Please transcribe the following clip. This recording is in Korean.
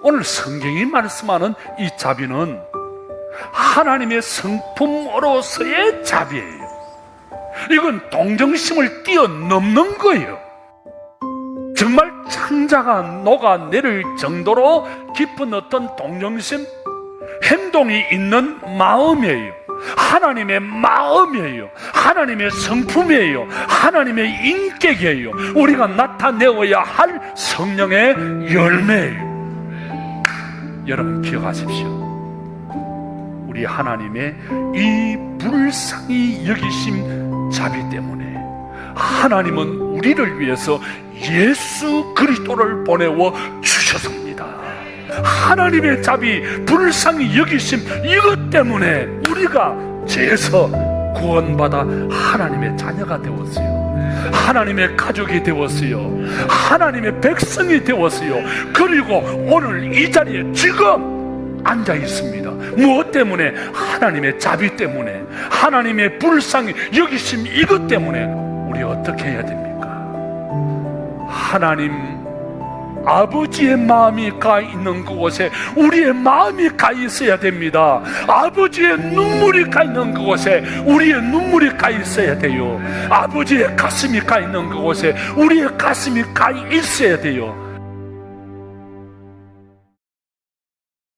오늘 성경이 말씀하는 이 자비는 하나님의 성품으로서의 자비예요. 이건 동정심을 뛰어넘는 거예요. 정말 창자가 녹아내릴 정도로 깊은 어떤 동정심, 행동이 있는 마음이에요. 하나님의 마음이에요. 하나님의 성품이에요. 하나님의 인격이에요. 우리가 나타내어야 할 성령의 열매예요. 여러분 기억하십시오. 우리 하나님의 이 불쌍히 여기심 자비 때문에 하나님은 우리를 위해서 예수 그리스도를 보내어 주셨습니다. 하나님의 자비, 불쌍히 여기심 이것 때문에 우리가 죄에서 구원받아 하나님의 자녀가 되었어요. 하나님의 가족이 되었어요. 하나님의 백성이 되었어요. 그리고 오늘 이 자리에 지금 앉아 있습니다. 무엇 때문에? 하나님의 자비 때문에, 하나님의 불쌍히 여기심 이것 때문에 우리 어떻게 해야 됩니까? 하나님 아버지의 마음이 가 있는 그곳에 우리의 마음이 가 있어야 됩니다. 아버지의 눈물이 가 있는 그곳에 우리의 눈물이 가 있어야 돼요. 아버지의 가슴이 가 있는 그곳에 우리의 가슴이 가 있어야 돼요.